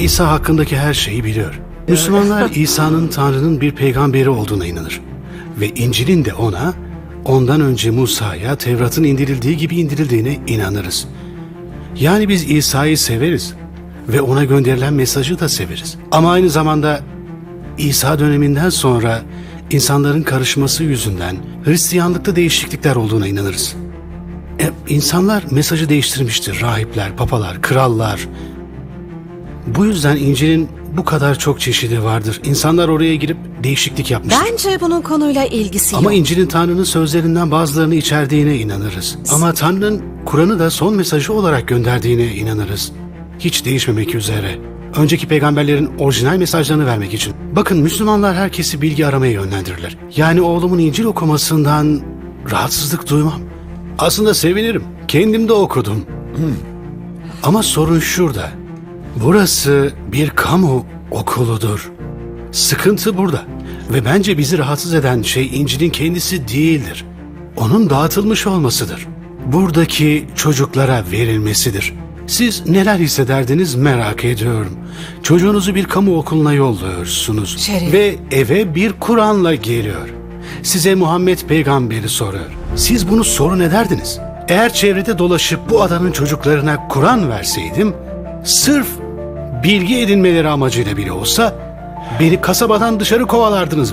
İsa hakkındaki her şeyi biliyor. Müslümanlar İsa'nın Tanrı'nın bir peygamberi olduğuna inanır. Ve İncil'in de ona, ondan önce Musa'ya Tevrat'ın indirildiği gibi indirildiğine inanırız. Yani biz İsa'yı severiz ve ona gönderilen mesajı da severiz. Ama aynı zamanda İsa döneminden sonra insanların karışması yüzünden Hristiyanlıkta değişiklikler olduğuna inanırız. E, insanlar mesajı değiştirmiştir. Rahipler, papalar, krallar. Bu yüzden İncil'in bu kadar çok çeşidi vardır. İnsanlar oraya girip değişiklik yapmıştır. Bence bunun konuyla ilgisi Ama yok. İncil'in Tanrı'nın sözlerinden bazılarını içerdiğine inanırız. Ama Tanrı'nın Kur'an'ı da son mesajı olarak gönderdiğine inanırız. Hiç değişmemek üzere. Önceki peygamberlerin orijinal mesajlarını vermek için. Bakın Müslümanlar herkesi bilgi aramaya yönlendirirler. Yani oğlumun İncil okumasından rahatsızlık duymam. Aslında sevinirim. Kendim de okudum. Ama sorun şurada. Burası bir kamu okuludur. Sıkıntı burada. Ve bence bizi rahatsız eden şey İncil'in kendisi değildir. Onun dağıtılmış olmasıdır. Buradaki çocuklara verilmesidir. Siz neler hissederdiniz merak ediyorum. Çocuğunuzu bir kamu okuluna yolluyorsunuz. Şerif. Ve eve bir Kur'an'la geliyor. Size Muhammed peygamberi soruyor. Siz bunu sorun ederdiniz. Eğer çevrede dolaşıp bu adanın çocuklarına Kur'an verseydim, sırf bilgi edinmeleri amacıyla bile olsa beni kasabadan dışarı kovalardınız.